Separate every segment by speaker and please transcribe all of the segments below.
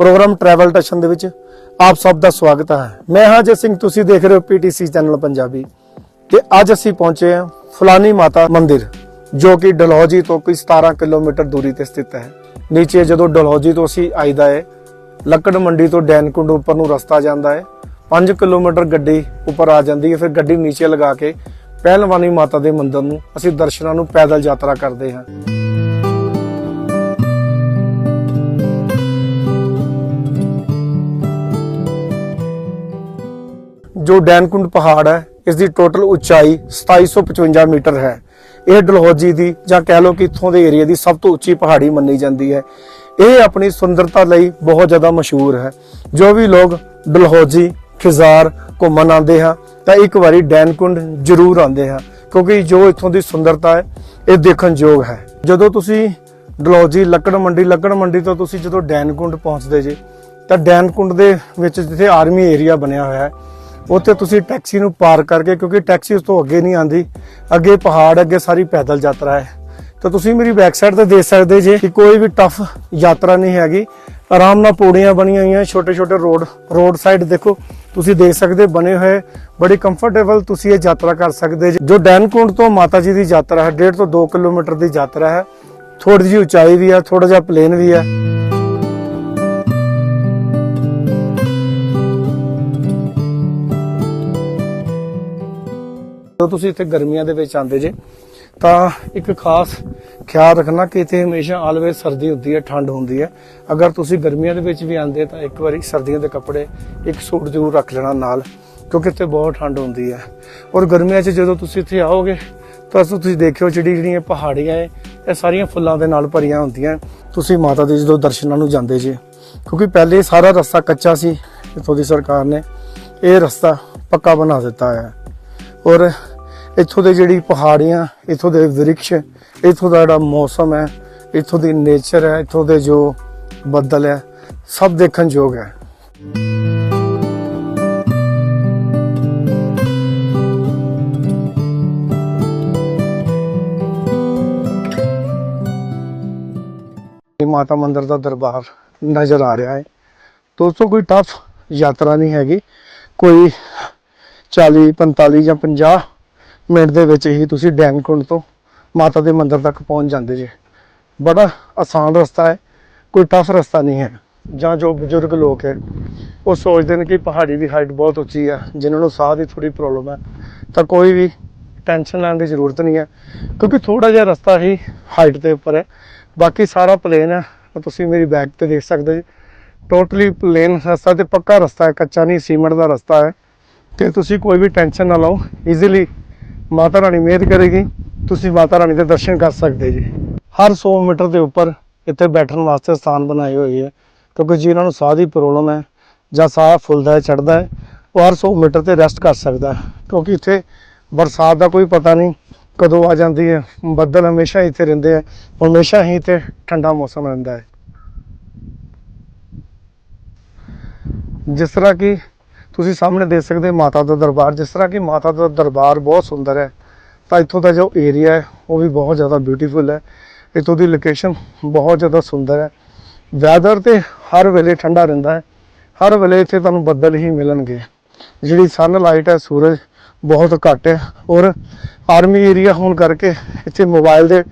Speaker 1: Programme travel Tashan ਦੇ ਵਿੱਚ ਆਪ ਸਭ ਦਾ ਸਵਾਗਤ ਹੈ। ਮੈਂ ਹਾਂ ਜੈ ਸਿੰਘ, ਤੁਸੀਂ ਦੇਖ ਰਹੇ ਹੋ ਪੀਟੀਸੀ ਚੈਨਲ ਪੰਜਾਬੀ। ਤੇ ਅੱਜ ਅਸੀਂ ਪਹੁੰਚੇ ਹਾਂ ਫਲਾਨੀ ਮਾਤਾ ਮੰਦਿਰ, ਜੋ ਕਿ ਡਲਹੌਜੀ ਤੋਂ ਕੋਈ 17 ਕਿਲੋਮੀਟਰ ਦੂਰੀ ਤੇ ਸਥਿਤ ਹੈ। ਨੀਚੇ ਜਦੋਂ ਡਲਹੌਜੀ ਤੋਂ ਅਸੀਂ ਆਈਦਾ ਹੈ ਲੱਕੜ ਮੰਡੀ ਤੋਂ ਡੈਨਕੁੰਡ ਉੱਪਰ ਨੂੰ ਰਸਤਾ ਜਾਂਦਾ ਹੈ 5 ਕਿਲੋਮੀਟਰ ਗੱਡੀ ਉੱਪਰ ਆ ਜਾਂਦੀ ਹੈ ਫਿਰ ਗੱਡੀ ਨੀਚੇ ਲਗਾ ਕੇ ਪਹਿਲਵਾਨੀ ਮਾਤਾ ਦੇ ਮੰਦਿਰ ਨੂੰ ਅਸੀਂ ਦਰਸ਼ਨਾਂ ਨੂੰ ਪੈਦਲ ਯਾਤਰਾ ਕਰਦੇ ਹਾਂ। ਜੋ ਡੈਨਕੁੰਡ ਪਹਾੜ ਹੈ, ਇਸ ਦੀ ਟੋਟਲ ਉਚਾਈ 2755 ਮੀਟਰ ਹੈ। ਇਹ ਡਲਹੌਜੀ ਦੀ ਜਾਂ ਕਹਿ ਲਓ ਕਿ ਇੱਥੋਂ ਦੇ ਏਰੀਆ ਦੀ ਸਭ ਤੋਂ ਉੱਚੀ ਪਹਾੜੀ ਮੰਨੀ ਜਾਂਦੀ ਹੈ। ਇਹ ਆਪਣੀ ਸੁੰਦਰਤਾ ਲਈ ਬਹੁਤ ਜ਼ਿਆਦਾ ਮਸ਼ਹੂਰ ਹੈ। ਜੋ ਵੀ ਲੋਕ ਡਲਹੌਜੀ, ਖਿਜ਼ਾਰ ਘੁੰਮਣ ਆਉਂਦੇ ਹਾਂ, ਤਾਂ ਇੱਕ ਵਾਰੀ ਡੈਨਕੁੰਡ ਜ਼ਰੂਰ ਆਉਂਦੇ ਹਾਂ, ਕਿਉਂਕਿ ਜੋ ਇੱਥੋਂ ਦੀ ਸੁੰਦਰਤਾ ਹੈ, ਇਹ ਦੇਖਣ ਯੋਗ ਹੈ। ਜਦੋਂ ਤੁਸੀਂ ਡਲਹੌਜੀ ਲੱਕੜ ਮੰਡੀ ਲੱਕੜ ਮੰਡੀ ਤੋਂ ਤੁਸੀਂ ਜਦੋਂ ਡੈਨਕੁੰਡ ਪਹੁੰਚਦੇ ਜੇ, ਤਾਂ ਡੈਨਕੁੰਡ ਦੇ ਵਿੱਚ ਜਿੱਥੇ ਆਰਮੀ ਏਰੀਆ ਬਣਿਆ ਹੋਇਆ ਹੈ ਉੱਥੇ ਤੁਸੀਂ ਟੈਕਸੀ ਨੂੰ ਪਾਰ ਕਰਕੇ, ਕਿਉਂਕਿ ਟੈਕਸੀ ਉਸ ਤੋਂ ਅੱਗੇ ਨਹੀਂ ਆਂਦੀ ਅੱਗੇ ਪਹਾੜ, ਅੱਗੇ ਸਾਰੀ ਪੈਦਲ ਯਾਤਰਾ ਹੈ। ਤਾਂ ਤੁਸੀਂ ਮੇਰੀ ਬੈਕ ਸਾਈਡ ਤੇ ਦੇਖ ਸਕਦੇ ਜੇ ਕਿ ਕੋਈ ਵੀ ਟਫ ਯਾਤਰਾ ਨਹੀਂ ਹੈਗੀ। ਆਰਾਮ ਨਾਲ ਪੌੜੀਆਂ ਬਣੀਆਂ ਹੋਈਆਂ ਛੋਟੇ ਛੋਟੇ ਰੋਡ ਰੋਡ ਸਾਈਡ ਦੇਖੋ। ਤੁਸੀਂ ਦੇਖ ਸਕਦੇ, ਬਣੇ ਹੋਏ, ਬੜੀ ਕੰਫਰਟੇਬਲ ਤੁਸੀਂ ਇਹ ਯਾਤਰਾ ਕਰ ਸਕਦੇ ਜੇ। ਜੋ ਡੈਨਕੁੰਡ ਤੋਂ ਮਾਤਾ ਜੀ ਦੀ ਯਾਤਰਾ ਹੈ 1.5 ਤੋਂ 2 ਕਿਲੋਮੀਟਰ ਦੀ ਯਾਤਰਾ ਹੈ। ਥੋੜੀ ਜਿਹੀ ਉਚਾਈ ਵੀ ਹੈ ਥੋੜਾ ਜਿਹਾ ਪਲੇਨ ਵੀ ਹੈ। ਜਦੋਂ ਤੁਸੀਂ ਇੱਥੇ ਗਰਮੀਆਂ ਦੇ ਵਿੱਚ ਆਉਂਦੇ ਜੇ, ਤਾਂ ਇੱਕ ਖਾਸ ਖਿਆਲ ਰੱਖਣਾ ਕਿ ਇੱਥੇ ਹਮੇਸ਼ਾ ਆਲਵੇਜ਼ ਸਰਦੀ ਹੁੰਦੀ ਹੈ, ਠੰਡ ਹੁੰਦੀ ਹੈ। ਅਗਰ ਤੁਸੀਂ ਗਰਮੀਆਂ ਦੇ ਵਿੱਚ ਵੀ ਆਉਂਦੇ, ਤਾਂ ਇੱਕ ਵਾਰੀ ਸਰਦੀਆਂ ਦੇ ਕੱਪੜੇ ਇੱਕ ਸੂਟ ਜ਼ਰੂਰ ਰੱਖ ਲੈਣਾ ਨਾਲ, ਕਿਉਂਕਿ ਇੱਥੇ ਬਹੁਤ ਠੰਡ ਹੁੰਦੀ ਹੈ। ਔਰ ਗਰਮੀਆਂ 'ਚ ਜਦੋਂ ਤੁਸੀਂ ਇੱਥੇ ਆਓਗੇ, ਤਾਂ ਤੁਸੀਂ ਦੇਖਿਓ ਜਿਹੜੀ ਜਿਹੜੀਆਂ ਪਹਾੜੀਆਂ ਹੈ, ਇਹ ਸਾਰੀਆਂ ਫੁੱਲਾਂ ਦੇ ਨਾਲ ਭਰੀਆਂ ਹੁੰਦੀਆਂ। ਤੁਸੀਂ ਮਾਤਾ ਦੇ ਜਦੋਂ ਦਰਸ਼ਨਾਂ ਨੂੰ ਜਾਂਦੇ ਜੇ, ਕਿਉਂਕਿ ਪਹਿਲੇ ਸਾਰਾ ਰਸਤਾ ਕੱਚਾ ਸੀ, ਇੱਥੋਂ ਦੀ ਸਰਕਾਰ ਨੇ ਇਹ ਰਸਤਾ ਪੱਕਾ ਬਣਾ ਦਿੱਤਾ ਹੈ। ਔਰ ਇੱਥੋਂ ਦੇ ਜਿਹੜੀ ਪਹਾੜੀਆਂ ਇੱਥੋਂ ਦੇ ਵਿਰਕਸ਼, ਇੱਥੋਂ ਦਾ ਜਿਹੜਾ ਮੌਸਮ ਹੈ, ਇੱਥੋਂ ਦੀ ਨੇਚਰ ਹੈ, ਇੱਥੋਂ ਦੇ ਜੋ ਬੱਦਲ ਹੈ, ਸਭ ਦੇਖਣ ਯੋਗ ਹੈ। ਮਾਤਾ ਮੰਦਰ ਦਾ ਦਰਬਾਰ ਨਜ਼ਰ ਆ ਰਿਹਾ ਹੈ। ਦੋਸਤੋ, ਕੋਈ ਟਫ ਯਾਤਰਾ ਨਹੀਂ ਹੈਗੀ। ਕੋਈ 40 45 ਜਾਂ 50 ਮਿੰਟ ਦੇ ਵਿੱਚ ਹੀ ਤੁਸੀਂ ਡੈਂਗਕੁੰਡ ਤੋਂ ਮਾਤਾ ਦੇ ਮੰਦਿਰ ਤੱਕ ਪਹੁੰਚ ਜਾਂਦੇ ਜੇ। ਬੜਾ ਆਸਾਨ ਰਸਤਾ ਹੈ, ਕੋਈ ਟਫ ਰਸਤਾ ਨਹੀਂ ਹੈ। ਜਾਂ ਜੋ ਬਜ਼ੁਰਗ ਲੋਕ ਹੈ, ਉਹ ਸੋਚਦੇ ਨੇ ਕਿ ਪਹਾੜੀ ਦੀ ਹਾਈਟ ਬਹੁਤ ਉੱਚੀ ਹੈ ਜਿਨ੍ਹਾਂ ਨੂੰ ਸਾਹ ਦੀ ਥੋੜੀ ਪ੍ਰੋਬਲਮ ਹੈ ਤਾਂ ਕੋਈ ਵੀ ਟੈਨਸ਼ਨ ਲੈਣ ਦੀ ਜ਼ਰੂਰਤ ਨਹੀਂ ਹੈ, ਕਿਉਂਕਿ ਥੋੜਾ ਜਿਹਾ ਰਸਤਾ ਹੀ ਹਾਈਟ ਦੇ ਉੱਪਰ ਹੈ। ਬਾਕੀ ਸਾਰਾ ਪਲੇਨ ਹੈ ਤਾਂ ਤੁਸੀਂ ਮੇਰੀ ਬੈਕ ਤੇ ਦੇਖ ਸਕਦੇ ਜੀ। ਟੋਟਲੀ ਪਲੇਨ ਰਸਤਾ ਤੇ ਪੱਕਾ ਰਸਤਾ ਹੈ, ਕੱਚਾ ਨਹੀਂ, ਸੀਮੈਂਟ ਦਾ ਰਸਤਾ ਹੈ। ਤੇ ਤੁਸੀਂ ਕੋਈ ਵੀ ਟੈਨਸ਼ਨ ਨਾ ਲਓ ਈਜ਼ੀਲੀ ਮਾਤਾ ਰਾਣੀ ਮਿਹਰ ਕਰੇਗੀ, ਤੁਸੀਂ ਮਾਤਾ ਰਾਣੀ ਦੇ ਦਰਸ਼ਨ ਕਰ ਸਕਦੇ ਜੀ। ਹਰ 100 ਮੀਟਰ ਦੇ ਉੱਪਰ ਇੱਥੇ ਬੈਠਣ ਵਾਸਤੇ ਸਥਾਨ ਬਣਾਏ ਹੋਏ ਹੈ, ਕਿਉਂਕਿ ਜਿਨ੍ਹਾਂ ਨੂੰ ਸਾਹ ਦੀ ਪ੍ਰੋਬਲਮ ਹੈ, ਜਾਂ ਸਾਹ ਫੁੱਲਦਾ ਹੈ ਚੜਦਾ ਹੈ, ਉਹ ਹਰ 100 ਮੀਟਰ ਤੇ ਰੈਸਟ ਕਰ ਸਕਦਾ ਹੈ, ਕਿਉਂਕਿ ਇੱਥੇ ਬਰਸਾਤ ਦਾ ਕੋਈ ਪਤਾ ਨਹੀਂ ਕਦੋਂ ਆ ਜਾਂਦੀ ਹੈ, ਬੱਦਲ ਹਮੇਸ਼ਾ ਇੱਥੇ ਰਹਿੰਦੇ ਆ ਹਮੇਸ਼ਾ ਹੀ ਇੱਥੇ ਠੰਡਾ ਮੌਸਮ ਰਹਿੰਦਾ ਹੈ। ਜਿਸ ਤਰ੍ਹਾਂ ਕਿ ਤੁਸੀਂ ਸਾਹਮਣੇ ਦੇਖ ਸਕਦੇ ਹੋ ਮਾਤਾ ਦਾ ਦਰਬਾਰ। ਜਿਸ ਤਰ੍ਹਾਂ ਕਿ ਮਾਤਾ ਦਾ ਦਰਬਾਰ ਬਹੁਤ ਸੁੰਦਰ ਹੈ। ਤਾਂ ਇੱਥੋਂ ਦਾ ਜੋ ਏਰੀਆ ਹੈ, ਉਹ ਵੀ ਬਹੁਤ ਜ਼ਿਆਦਾ ਬਿਊਟੀਫੁਲ ਹੈ। ਇੱਥੋਂ ਦੀ ਲੋਕੇਸ਼ਨ ਬਹੁਤ ਜ਼ਿਆਦਾ ਸੁੰਦਰ ਹੈ। ਵੈਦਰ ਤੇ ਹਰ ਵੇਲੇ ਠੰਡਾ ਰਹਿੰਦਾ ਹੈ। ਹਰ ਵੇਲੇ ਇੱਥੇ ਤੁਹਾਨੂੰ ਬੱਦਲ ਹੀ ਮਿਲਣਗੇ। ਜਿਹੜੀ ਸਨ ਲਾਈਟ ਹੈ, ਸੂਰਜ ਬਹੁਤ ਘੱਟ ਹੈ। ਔਰ ਆਰਮੀ ਏਰੀਆ ਹੋਣ ਕਰਕੇ ਇੱਥੇ ਮੋਬਾਈਲ ਦੇ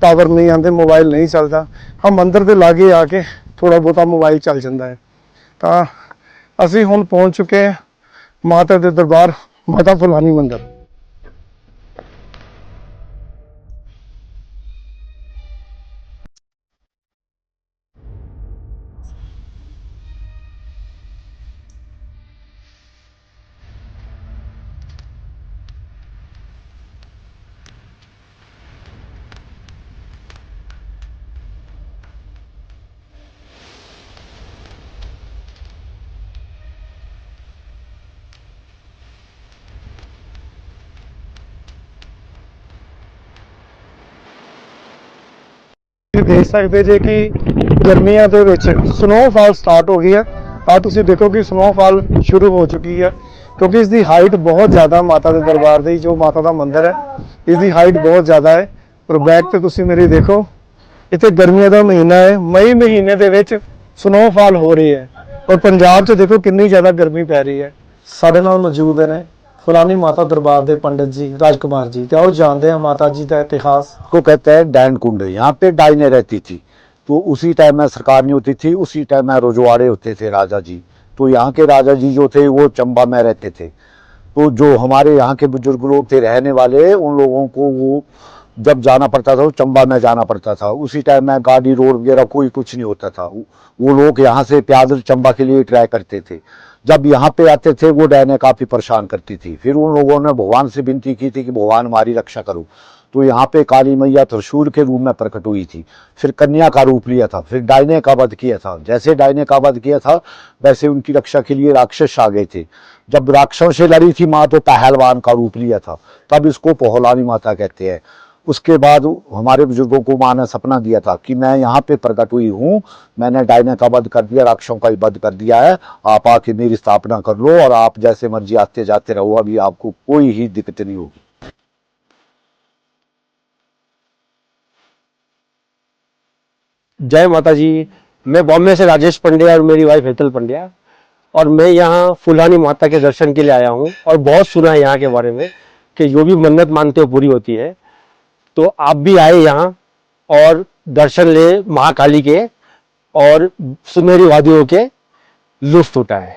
Speaker 1: ਟਾਵਰ ਨਹੀਂ ਆਉਂਦੇ ਮੋਬਾਈਲ ਨਹੀਂ ਚੱਲਦਾ। ਹਾਂ, ਮੰਦਰ ਦੇ ਲਾਗੇ ਆ ਕੇ ਥੋੜਾ ਬਹੁਤਾ ਮੋਬਾਈਲ ਚੱਲ ਜਾਂਦਾ ਹੈ। ਤਾਂ ਅਸੀਂ ਹੁਣ ਪਹੁੰਚ ਚੁੱਕੇ ਹਾਂ ਮਾਤਾ ਦੇ ਦਰਬਾਰ ਮਾਤਾ ਫੁਲਾਨੀ ਮੰਦਿਰ। ਤੁਸੀਂ ਦੇਖ ਸਕਦੇ ਜੇ ਕਿ ਗਰਮੀਆਂ ਦੇ ਵਿੱਚ ਸਨੋਫਾਲ ਸਟਾਰਟ ਹੋ ਗਈ ਹੈ। ਆ ਤੁਸੀਂ ਦੇਖੋ ਕਿ ਸਨੋਫਾਲ ਸ਼ੁਰੂ ਹੋ ਚੁੱਕੀ ਹੈ ਕਿਉਂਕਿ ਇਸ ਦੀ ਹਾਈਟ ਬਹੁਤ ਜ਼ਿਆਦਾ ਮਾਤਾ ਦੇ ਦਰਬਾਰ ਦੀ, ਜੋ ਮਾਤਾ ਦਾ ਮੰਦਿਰ ਹੈ ਇਸ ਦੀ ਹਾਈਟ ਬਹੁਤ ਜ਼ਿਆਦਾ ਹੈ। ਪਰ ਬੈਕ ਤੇ ਤੁਸੀਂ ਮੇਰੀ ਦੇਖੋ, ਇੱਥੇ ਗਰਮੀਆਂ ਦਾ ਮਹੀਨਾ ਹੈ, ਮਈ ਮਹੀਨੇ ਦੇ ਵਿੱਚ ਸਨੋਫਾਲ ਹੋ ਰਹੀ ਹੈ। ਔਰ ਪੰਜਾਬ 'ਚ ਦੇਖੋ ਕਿੰਨੀ ਜ਼ਿਆਦਾ ਗਰਮੀ ਪੈ ਰਹੀ ਹੈ। ਸਾਡੇ ਨਾਲ ਮੌਜੂਦ ਨੇ फलानी माता दरबार दे पंडित जी, राजकुमार जी तो और जानते हैं माता जी का इतिहास।
Speaker 2: को कहते हैं डैन कुंड, यहाँ पे डाइने रहती थी। तो उसी टाइम में सरकार नहीं होती थी, उसी टाइम में रोजवाड़े होते थे राजा जी। तो यहाँ के राजा जी जो थे, वो चंबा में रहते थे। तो जो हमारे यहाँ के बुज़ुर्ग लोग थे, रहने वाले, उन लोगों को वो जब जाना पड़ता था, वो चंबा में जाना पड़ता था। उसी टाइम में गाड़ी, रोड वगैरह कोई कुछ नहीं होता था। वो लोग यहाँ से प्यादल चंबा के लिए ट्राई करते थे। जब यहाँ पे आते थे, वो डायने काफ़ी परेशान करती थी। फिर उन लोगों ने भगवान से विनती की थी कि भगवान हमारी रक्षा करो। तो यहाँ पे काली मैया त्रिशूल के रूप में प्रकट हुई थी। फिर कन्या का रूप लिया था। फिर डायने का वध किया था। जैसे डायने का वध किया था, वैसे उनकी रक्षा के लिए राक्षस आ गए थे। जब राक्षसों से लड़ी थी माँ तो पहलवान का रूप लिया था। तब इसको पोहलानी माता कहते हैं। उसके बाद हमारे बुज़ुर्गों को माँ ने सपना दिया था कि मैं यहाँ पे प्रकट हुई हूँ। मैंने डायने का वध कर दिया, राक्षसों का वध कर दिया है। आप आके मेरी स्थापना कर लो और आप जैसे मर्ज़ी आते जाते रहो, अभी आपको कोई ही दिक्कत नहीं होगी।
Speaker 3: जय माता जी मैं बॉम्बे से राजेश पंड्या और मेरी वाइफ हेतल पंड्या। और मैं यहाँ फुलानी माता के दर्शन के लिए आया हूँ। और बहुत सुना है यहाँ के बारे में कि जो भी मन्नत मानते हो पूरी होती है। तो आप भी आए यहाँ और दर्शन ले महाकाली के और सुनहरी वादियों के लुफ्त उठाए।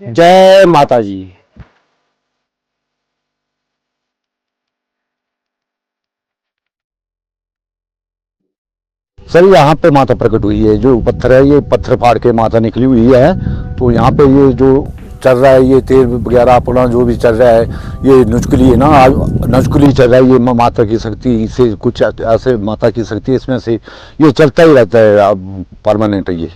Speaker 3: जय माता जी
Speaker 2: सर, यहाँ पे माता प्रकट हुई है, जो पत्थर है, ये पत्थर फाड़ के माता निकली हुई है तो यहाँ पे ये जो चल रहा है, ये तेल वगैरह, अपना जो भी चल रहा है, ये नुचकली है ना नुचकली चल रहा है, ये माता की शक्ति से कुछ ऐसे माता की शक्ति इसमें से ये चलता ही रहता है परमानेंट ये।